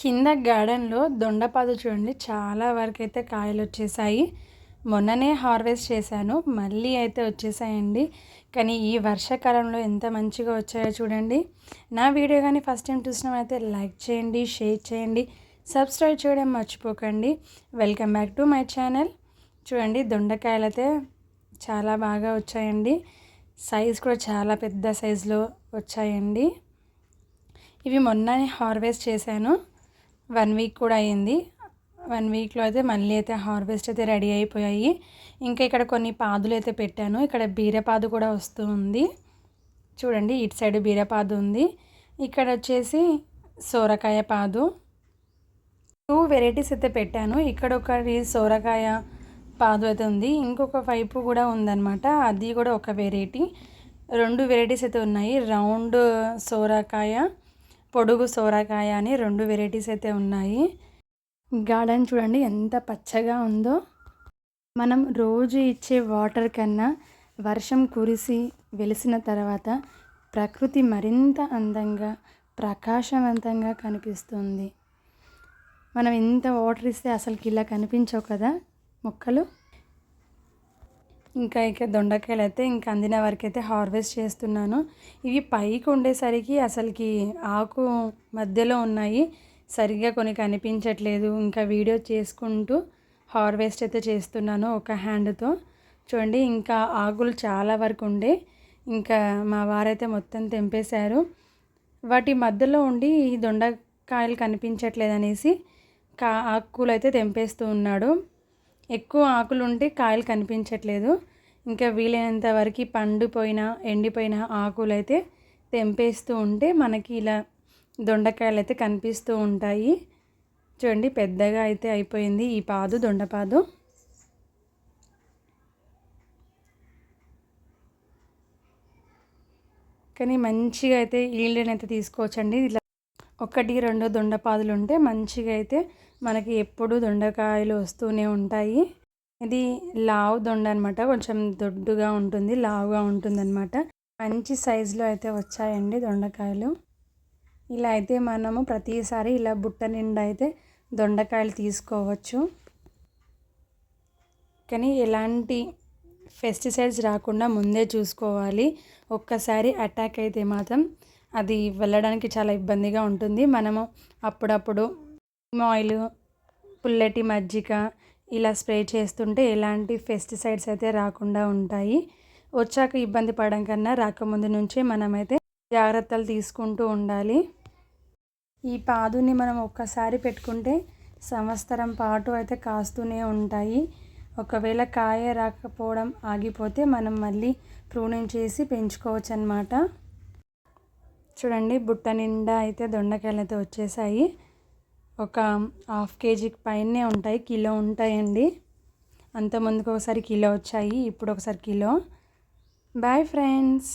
కింద గార్డెన్లో దొండపాదు చూడండి. చాలా వరకు అయితే కాయలు వచ్చేసాయి. మొన్ననే హార్వెస్ట్ చేశాను. మళ్ళీ అయితే వచ్చేసాయండి. కానీ ఈ వర్షాకాలంలో ఎంత మంచిగా వచ్చాయో చూడండి. నా వీడియో కానీ ఫస్ట్ టైం చూసినామైతే లైక్ చేయండి షేర్ చేయండి సబ్స్క్రైబ్ చేయడం మర్చిపోకండి. Welcome back to my channel. చూడండి దొండకాయలు అయితే చాలా బాగా వచ్చాయండి. సైజ్ కూడా చాలా పెద్ద సైజులో వచ్చాయండి. ఇవి మొన్ననే హార్వెస్ట్ చేశాను. వన్ వీక్ కూడా అయింది వన్ వీక్లో అయితే మళ్ళీ అయితే హార్వెస్ట్ అయితే రెడీ అయిపోయాయి. ఇంకా ఇక్కడ కొన్ని పాదులు అయితే పెట్టాను. ఇక్కడ బీరపాదు కూడా వస్తూ ఉంది. చూడండి ఇటు సైడ్ బీరపాదు ఉంది. ఇక్కడ వచ్చేసి సోరకాయ పాదు. టూ వెరైటీస్ అయితే పెట్టాను. ఇక్కడ ఒకటి సోరకాయ పాదు అయితే ఉంది. ఇంకొక వైపు కూడా ఉందన్నమాట. అది కూడా ఒక వెరైటీ. రెండు వెరైటీస్ అయితే ఉన్నాయి. రౌండ్ సోరకాయ పొడుగు సోరకాయ అని రెండు వెరైటీస్ అయితే ఉన్నాయి. గార్డెన్ చూడండి ఎంత పచ్చగా ఉందో. మనం రోజు ఇచ్చే వాటర్ కన్నా వర్షం కురిసి వెలిసిన తర్వాత ప్రకృతి మరింత అందంగా ప్రకాశవంతంగా కనిపిస్తుంది. మనం ఎంత వాటర్ ఇస్తే అసలుకి ఇలా కనిపించవు కదా మొక్కలు? ఇంకా ఇక దొండకాయలు అయితే ఇంకా అందిన వరకు అయితే హార్వెస్ట్ చేస్తున్నాను. ఇవి పైకి ఉండేసరికి అసలుకి ఆకు మధ్యలో ఉన్నాయి. సరిగ్గా కొన్ని కనిపించట్లేదు. ఇంకా వీడియో చేసుకుంటూ హార్వెస్ట్ అయితే చేస్తున్నాను ఒక హ్యాండ్తో. చూడండి ఇంకా ఆకులు చాలా వరకు ఉండే. ఇంకా మా వారైతే మొత్తం తెంపేశారు. వాటి మధ్యలో ఉండి ఈ దొండకాయలు కనిపించట్లేదు అనేసి కా ఆకులు అయితే తెంపేస్తూ ఉన్నాడు. ఎక్కువ ఆకులు ఉంటే కాయలు కనిపించట్లేదు. ఇంకా వీలైనంత వరకు పండిపోయిన ఎండిపోయిన ఆకులు అయితే తెంపేస్తూ ఉంటే మనకి ఇలా దొండకాయలు అయితే కనిపిస్తూ ఉంటాయి. చూడండి పెద్దగా అయితే అయిపోయింది ఈ పాదు దొండపాదు కానీ మంచిగా అయితే ఈల్డ్ని అయితే తీసుకోవచ్చండి. ఇలా ఒకటి రెండు దొండపాదులు ఉంటే మంచిగా అయితే మనకి ఎప్పుడు దొండకాయలు వస్తూనే ఉంటాయి. ఇది లావు దొండ అనమాట కొంచెం దొడ్డుగా ఉంటుంది లావుగా ఉంటుంది అనమాట మంచి సైజులో అయితే వచ్చాయండి దొండకాయలు. ఇలా అయితే మనము ప్రతిసారి ఇలా బుట్ట నిండా అయితే దొండకాయలు తీసుకోవచ్చు. కానీ ఎలాంటి పెస్టిసైడ్స్ రాకుండా ముందే చూసుకోవాలి. ఒక్కసారి అటాక్ అయితే మాత్రం అది వెళ్ళడానికి చాలా ఇబ్బందిగా ఉంటుంది. మనము అప్పుడప్పుడు ఆయిల్ పుల్లటి మజ్జిగ ఇలా స్ప్రే చేస్తుంటే ఎలాంటి పెస్టిసైడ్స్ అయితే రాకుండా ఉంటాయి. వచ్చాక ఇబ్బంది పడడం కన్నా రాకముందు నుంచే మనమైతే జాగ్రత్తలు తీసుకుంటూ ఉండాలి. ఈ పాదుని మనం ఒక్కసారి పెట్టుకుంటే సంవత్సరం పాటు అయితే కాస్తూనే ఉంటాయి. ఒకవేళ కాయ రాకపోవడం ఆగిపోతే మనం మళ్ళీ ప్రూనింగ్ చేసి పెంచుకోవచ్చు అన్నమాట చూడండి బుట్ట నిండా అయితే దొండకాయలు అయితే వచ్చేసాయి. ఒక హాఫ్ కేజీకి పైనే ఉంటాయి కిలో ఉంటాయండి. అంత ముందుకు ఒకసారి కిలో వచ్చాయి ఇప్పుడు ఒకసారి కిలో. Bye friends.